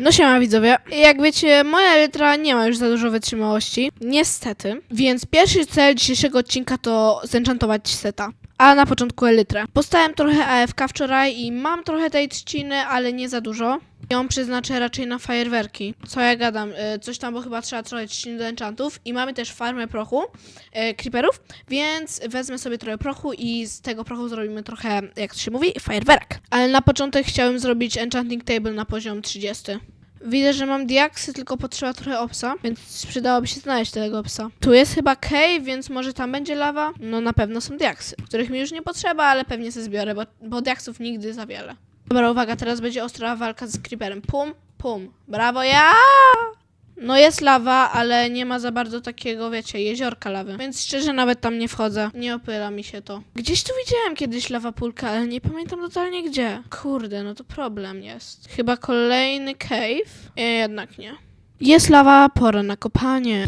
No siema widzowie, jak wiecie, moja elytra nie ma już za dużo wytrzymałości, niestety, więc pierwszy cel dzisiejszego odcinka to zenchantować seta. A na początku elytrę. Postałem trochę AFK wczoraj i mam trochę tej trzciny, ale nie za dużo. Ją przeznaczę raczej na fajerwerki. Co ja gadam, y, coś tam, bo chyba trzeba trochę trzciny do enchantów i mamy też farmę prochu, y, creeperów, więc wezmę sobie trochę prochu i z tego prochu zrobimy trochę, jak to się mówi, fajerwerk. Ale na początek chciałem zrobić enchanting table na poziom 30. Widzę, że mam diaksy, tylko potrzeba trochę opsa, więc przydałoby się znaleźć tego opsa. Tu jest chyba cave, więc może tam będzie lawa. No na pewno są diaksy, których mi już nie potrzeba, ale pewnie sobie zbiorę, bo, bo diaksów nigdy za wiele. Dobra, uwaga, teraz będzie ostra walka z creeperem. Pum, pum. Brawo, ja! No jest lawa, ale nie ma za bardzo takiego, wiecie, jeziorka lawy. Więc szczerze nawet tam nie wchodzę. Nie opyla mi się to. Gdzieś tu widziałem kiedyś lawa pulka, ale nie pamiętam totalnie gdzie. Kurde, no to problem jest. Chyba kolejny cave? E, jednak nie. Jest lawa, pora na kopanie.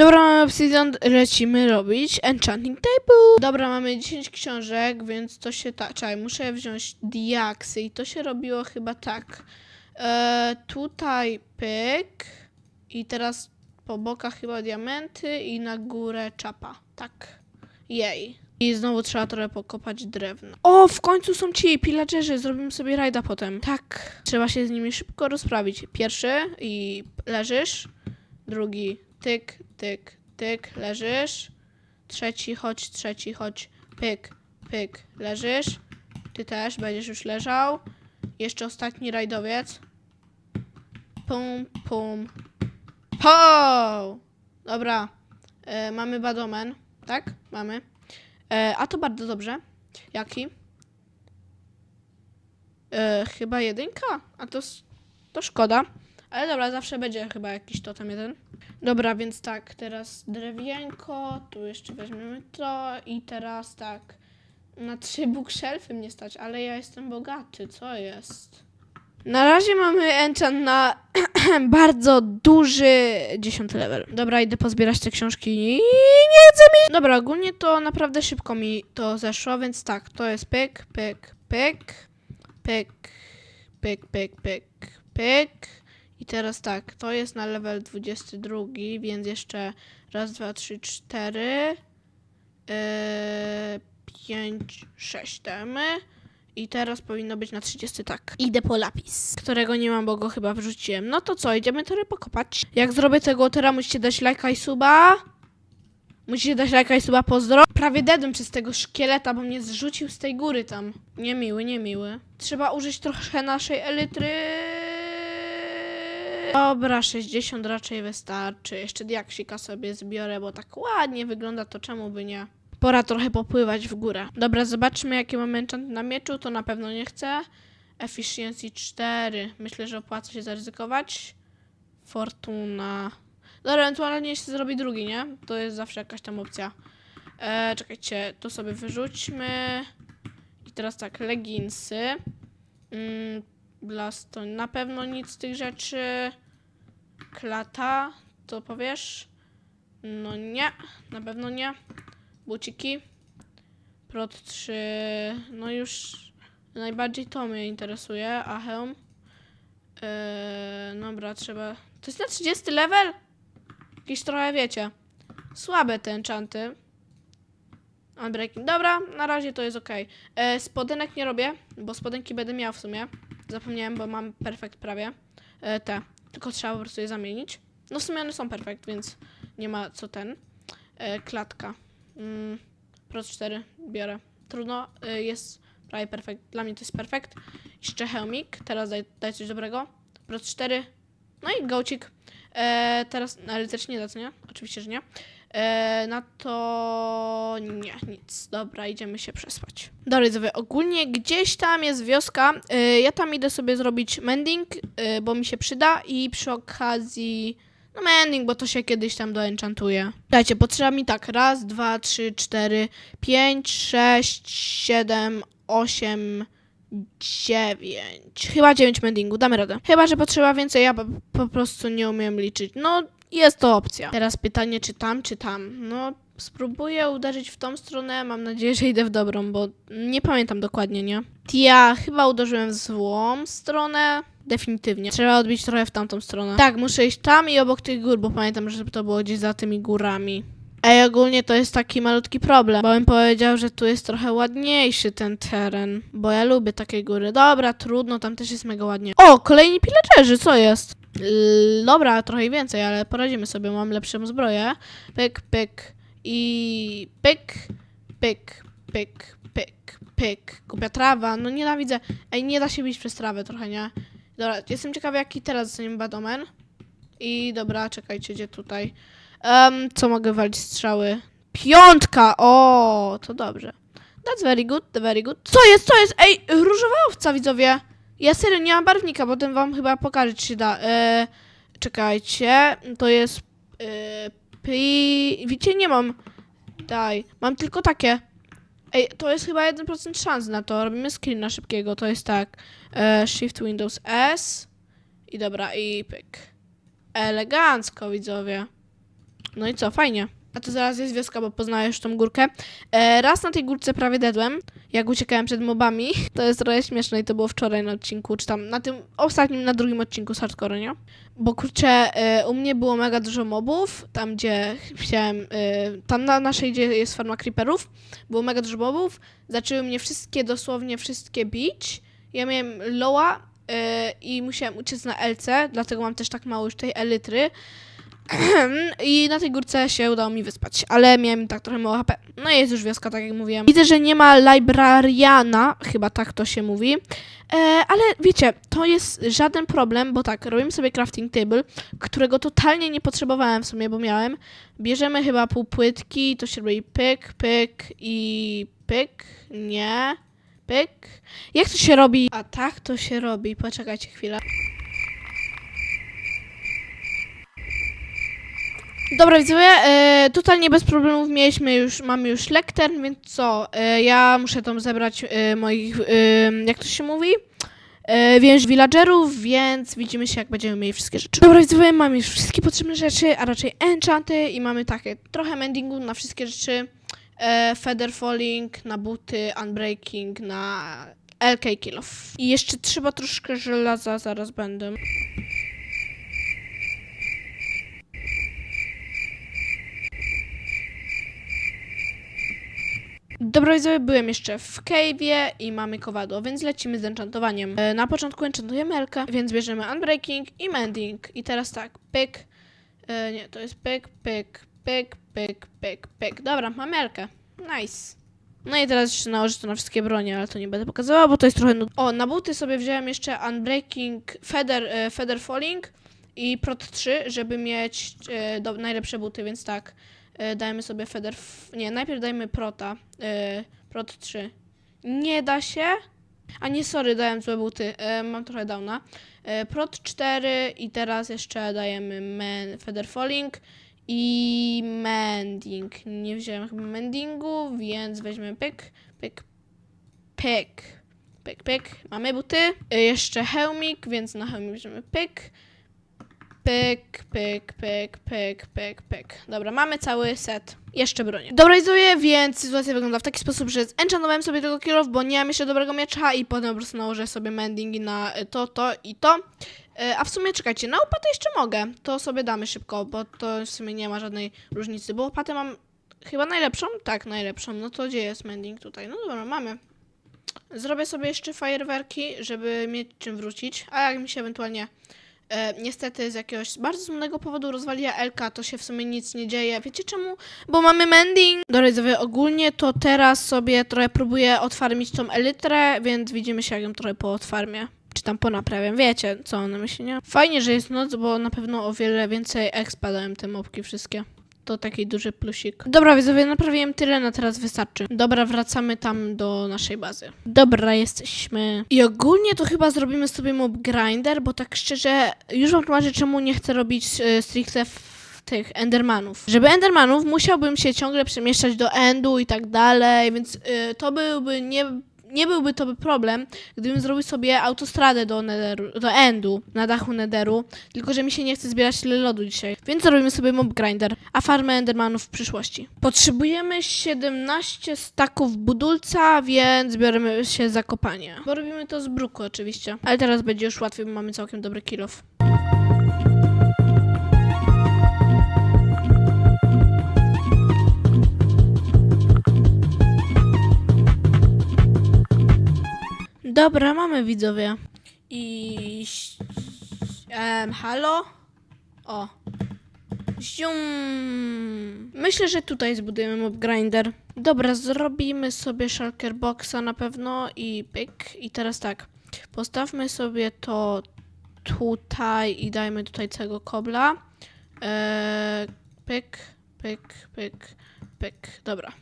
Dobra, mamy obsidian, lecimy robić enchanting table. Dobra, mamy 10 książek, więc to się tak, czekaj, muszę wziąć diaksy i to się robiło chyba tak. E, tutaj pyk i teraz po bokach chyba diamenty i na górę czapa. Tak. Jej. I znowu trzeba trochę pokopać drewno. O, w końcu są ci pillagerzy, zrobimy sobie rajda potem. Tak. Trzeba się z nimi szybko rozprawić. Pierwszy i leżysz. Drugi tyk, tyk, tyk, leżysz. Trzeci, chodź, trzeci, chodź. Pyk, pyk, leżysz. Ty też będziesz już leżał. Jeszcze ostatni rajdowiec. Pum, pum. Po! Dobra. E, mamy badomen, tak? Mamy. E, a to bardzo dobrze. Jaki? E, chyba jedynka? A to, to szkoda. Ale dobra, zawsze będzie chyba jakiś totem jeden. Dobra, więc tak, teraz drewienko, tu jeszcze weźmiemy to i teraz tak. Na trzy bookshelfy mnie stać, ale ja jestem bogaty, co jest? Na razie mamy enchant na bardzo duży 10 level. Dobra, idę pozbierać te książki i nie chcę mi... Dobra, ogólnie to naprawdę szybko mi to zeszło, więc tak, to jest pyk, pyk, pyk, pyk, pyk, pyk, pyk, pyk. I teraz tak, to jest na level 22, więc jeszcze raz, dwa, trzy, cztery, yy, pięć, sześć damy. I teraz powinno być na 30, tak. Idę po lapis, którego nie mam, bo go chyba wrzuciłem. No to co, idziemy trochę pokopać. Jak zrobię tego teraz, musicie dać lajka i suba. Musicie dać lajka i suba, pozdro. Prawie dedłem przez tego szkieleta, bo mnie zrzucił z tej góry tam. Niemiły, niemiły. Trzeba użyć trochę naszej elitry. Dobra, 60 raczej wystarczy. Jeszcze diaksika sobie zbiorę, bo tak ładnie wygląda, to czemu by nie? Pora trochę popływać w górę. Dobra, zobaczmy jaki mamy enchant na mieczu, to na pewno nie chcę. Efficiency 4. Myślę, że opłaca się zaryzykować. Fortuna. Dobra, ewentualnie się zrobi drugi, nie? To jest zawsze jakaś tam opcja. E, czekajcie, to sobie wyrzućmy. I teraz tak, leginsy. Mm, Blaston. Na pewno nic z tych rzeczy. Klata, to powiesz? No nie, na pewno nie. Buciki. Prot 3. No już najbardziej to mnie interesuje. A hełm. Yy, dobra, trzeba. To jest na 30 level? Jakieś trochę wiecie. Słabe te enchanty. Unbreaking. Dobra, na razie to jest ok. E, spodenek nie robię, bo spodenki będę miał w sumie. Zapomniałem, bo mam perfekt prawie. E, te. Tylko trzeba po prostu je zamienić. No w sumie one są perfekt, więc nie ma co ten. E, klatka. Mm, Pro 4 biorę. Trudno. E, jest prawie perfekt. Dla mnie to jest perfekt. Jeszcze hełmik. Teraz daj, daj coś dobrego. Pro 4. No i gołcik. E, teraz, ale też nie da, co nie? Oczywiście, że nie. E, na to nie, nic. Dobra, idziemy się przespać. Dobra, widzowie, ogólnie gdzieś tam jest wioska. E, ja tam idę sobie zrobić mending, e, bo mi się przyda i przy okazji... No mending, bo to się kiedyś tam doenchantuje. Dajcie, potrzeba mi tak. Raz, dwa, trzy, cztery, pięć, sześć, siedem, osiem, dziewięć. Chyba dziewięć mendingu, damy radę. Chyba, że potrzeba więcej, ja po, po prostu nie umiem liczyć. No, jest to opcja. Teraz pytanie, czy tam, czy tam. No, spróbuję uderzyć w tą stronę. Mam nadzieję, że idę w dobrą, bo nie pamiętam dokładnie, nie? Ja chyba uderzyłem w złą stronę. Definitywnie. Trzeba odbić trochę w tamtą stronę. Tak, muszę iść tam i obok tych gór, bo pamiętam, że to było gdzieś za tymi górami. Ej, ogólnie to jest taki malutki problem, bo bym powiedział, że tu jest trochę ładniejszy ten teren, bo ja lubię takie góry. Dobra, trudno, tam też jest mega ładnie. O, kolejni pillagerzy, co jest? Dobra, trochę więcej, ale poradzimy sobie, mam lepszą zbroję. Pyk, pyk i pyk, pyk, pyk, pyk, pyk. Kupia trawa, no nienawidzę. Ej, nie da się bić przez trawę trochę, nie? Dobra, jestem ciekawa, jaki teraz dostaniemy badomen. I dobra, czekajcie, gdzie tutaj? Em, co mogę walić strzały? Piątka! O, to dobrze. That's very good, very good. Co jest, co jest? Ej, różowa owca, widzowie. Ja serio nie mam barwnika, potem wam chyba pokażę, czy się da. E, czekajcie, to jest... E, pi... Widzicie, nie mam. Daj, mam tylko takie. Ej, to jest chyba 1% szans na to. Robimy screena szybkiego, to jest tak. E, shift Windows S. I dobra, i pyk. Elegancko, widzowie. No i co, fajnie. A to zaraz jest wioska, bo poznaję już tą górkę. E, raz na tej górce prawie dedłem, jak uciekałem przed mobami. To jest trochę śmieszne i to było wczoraj na odcinku, czy tam na tym ostatnim, na drugim odcinku z hardcore, nie? Bo kurczę, e, u mnie było mega dużo mobów, tam gdzie chciałem, e, tam na naszej, gdzie jest farma creeperów, było mega dużo mobów. Zaczęły mnie wszystkie, dosłownie wszystkie bić. Ja miałem loa e, i musiałem uciec na LC, dlatego mam też tak mało już tej elitry. I na tej górce się udało mi wyspać, ale miałem tak trochę mało HP. No i jest już wioska, tak jak mówiłem. Widzę, że nie ma librariana, chyba tak to się mówi. E, ale wiecie, to jest żaden problem, bo tak, robimy sobie crafting table, którego totalnie nie potrzebowałem w sumie, bo miałem. Bierzemy chyba pół płytki, to się robi pyk, pyk i pyk. Nie. Pyk. Jak to się robi? A tak to się robi. Poczekajcie chwilę. Dobra, widzowie, e, totalnie bez problemów mieliśmy już, mamy już lekter, więc co, e, ja muszę tam zebrać e, moich, e, jak to się mówi, e, villagerów, więc widzimy się, jak będziemy mieli wszystkie rzeczy. Dobra, widzowie, mamy już wszystkie potrzebne rzeczy, a raczej enchanty i mamy takie trochę mendingu na wszystkie rzeczy, e, feather falling, na buty, unbreaking, na LK kill off. I jeszcze trzeba troszkę żelaza, zaraz będę. Dobra, widzowie, byłem jeszcze w cave'ie i mamy kowadło, więc lecimy z enchantowaniem. E, na początku enchantujemy Elkę, więc bierzemy unbreaking i mending. I teraz tak, pyk, e, nie, to jest pyk, pyk, pyk, pyk, pyk, pyk. Dobra, mamy Elkę. Nice. No i teraz jeszcze nałożę to na wszystkie bronie, ale to nie będę pokazywała, bo to jest trochę nudne. O, na buty sobie wziąłem jeszcze unbreaking, feather, e, feather falling i prot 3, żeby mieć do, najlepsze buty, więc tak. E, dajmy sobie feather. F- nie, najpierw dajmy prota. E, prot 3. Nie da się. A nie, sorry, dałem złe buty. E, mam trochę downa. Prot 4 i teraz jeszcze dajemy man, feather falling i mending. Nie wziąłem chyba mendingu, więc weźmiemy pyk, pyk, pyk. Pyk, pyk. Mamy buty. Jeszcze hełmik, więc na hełmik bierzemy pyk. Pyk, pyk, pyk, pyk, pyk, pyk. Dobra, mamy cały set. Jeszcze bronię. Dobra, widzowie, więc sytuacja wygląda w taki sposób, że zenchantowałem sobie tego kill off, bo nie mam jeszcze dobrego miecza i potem po prostu nałożę sobie mendingi na y, to, to i to. Y, A w sumie czekajcie, na opatę jeszcze mogę. To sobie damy szybko, bo to w sumie nie ma żadnej różnicy, bo opatę mam chyba najlepszą? Tak, najlepszą. No to gdzie jest mending tutaj? No dobra, mamy. Zrobię sobie jeszcze fajerwerki, żeby mieć czym wrócić, a jak mi się ewentualnie E, niestety z jakiegoś bardzo smutnego powodu rozwaliła Elka, to się w sumie nic nie dzieje. Wiecie czemu? Bo mamy mending. Dobra, widzowie, ogólnie to teraz sobie trochę próbuję otwarmić tą elytrę, więc widzimy się jak ją trochę po otwarmie. Czy tam ponaprawiam. Wiecie, co ona myśli, nie? Fajnie, że jest noc, bo na pewno o wiele więcej expa te mopki wszystkie. To taki duży plusik. Dobra, widzowie, naprawiłem tyle, na teraz wystarczy. Dobra, wracamy tam do naszej bazy. Dobra, jesteśmy. I ogólnie to chyba zrobimy sobie mob grinder, bo tak szczerze, już wam tłumaczę, czemu nie chcę robić e, stricte tych endermanów. Żeby endermanów musiałbym się ciągle przemieszczać do endu i tak dalej, więc e, to byłby nie nie byłby to problem, gdybym zrobił sobie autostradę do, netheru, do Endu, na dachu Netheru, tylko że mi się nie chce zbierać tyle lodu dzisiaj. Więc zrobimy sobie mob grinder, a farmę Endermanów w przyszłości. Potrzebujemy 17 staków budulca, więc bioremy się za kopanie. Bo robimy to z bruku oczywiście. Ale teraz będzie już łatwiej, bo mamy całkiem dobry kill Dobra, mamy widzowie. I... Um, halo? O. Zium. Myślę, że tutaj zbudujemy mob grinder. Dobra, zrobimy sobie shulker boxa na pewno i pyk. I teraz tak. Postawmy sobie to tutaj i dajmy tutaj całego kobla. Eee, pyk, pyk, pyk, pyk. Dobra.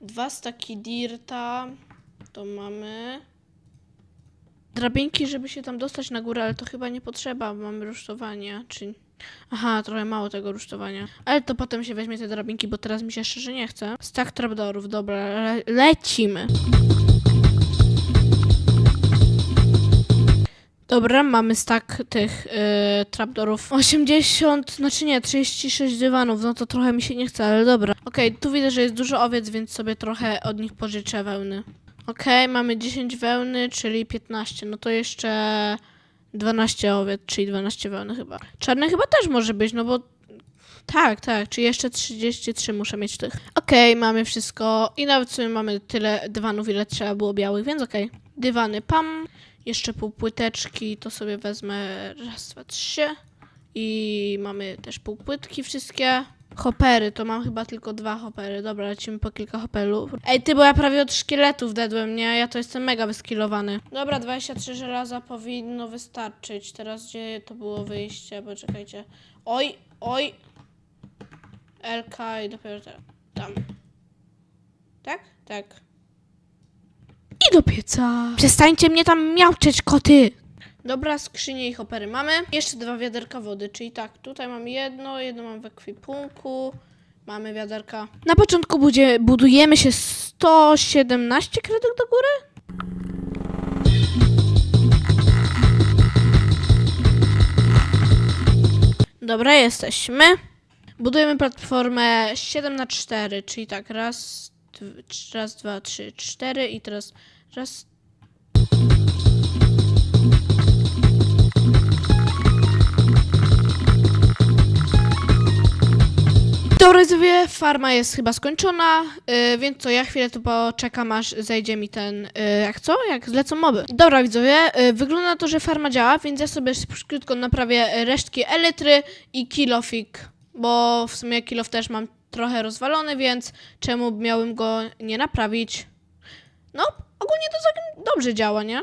Dwa staki dirta. To mamy. Drabinki, żeby się tam dostać na górę, ale to chyba nie potrzeba, bo mamy rusztowanie, czy... Aha, trochę mało tego rusztowania. Ale to potem się weźmie te drabinki, bo teraz mi się szczerze nie chce. Stak trapdorów, dobra, le lecimy. Dobra, mamy stak tych yy, trapdorów. 80, znaczy nie, 36 dywanów, no to trochę mi się nie chce, ale dobra. Okej, tu widzę, że jest dużo owiec, więc sobie trochę od nich pożyczę wełny. Okej, mamy 10 wełny, czyli 15. No to jeszcze 12 owiec, czyli 12 wełny chyba. Czarne chyba też może być, no bo tak, tak, czyli jeszcze 33 muszę mieć tych. Okej, mamy wszystko i nawet w sumie mamy tyle dywanów, ile trzeba było białych, więc okej. Dywany pam, jeszcze pół płyteczki, to sobie wezmę raz, dwa, trzy. I mamy też półpłytki wszystkie. Hopery, to mam chyba tylko dwa hopery. Dobra, lecimy po kilka hopelów. Ej, ty, bo ja prawie od szkieletów dedłem, nie? Ja to jestem mega wyskilowany. Dobra, 23 żelaza powinno wystarczyć. Teraz gdzie to było wyjście? Poczekajcie. Oj, oj. LK i dopiero teraz. Tam. Tak? Tak. I do pieca. Przestańcie mnie tam miauczeć, koty! Dobra, skrzynie i hopery mamy. Jeszcze dwa wiaderka wody, czyli tak, tutaj mam jedno, jedno mam w ekwipunku. Mamy wiaderka. Na początku budzie, budujemy się 117 kredyt do góry? Dobra, jesteśmy. Budujemy platformę 7 na 4 czyli tak, raz, dw, raz, dwa, trzy, cztery i teraz raz, Widzowie, farma jest chyba skończona, yy, więc co, ja chwilę tu poczekam, aż zejdzie mi ten, yy, jak co? Jak zlecą moby. Dobra, widzowie, yy, wygląda na to, że farma działa, więc ja sobie krótko naprawię resztki elitry i kilofik, bo w sumie kilof też mam trochę rozwalony, więc czemu miałbym go nie naprawić? No, ogólnie to całkiem dobrze działa, nie?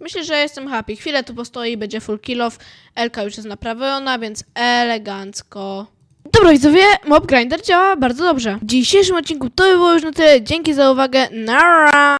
Myślę, że jestem happy. Chwilę tu postoi, będzie full kill off. Elka już jest naprawiona, więc elegancko. Dobra widzowie, Mob Grinder działa bardzo dobrze. W dzisiejszym odcinku to by było już na tyle. Dzięki za uwagę. Nara!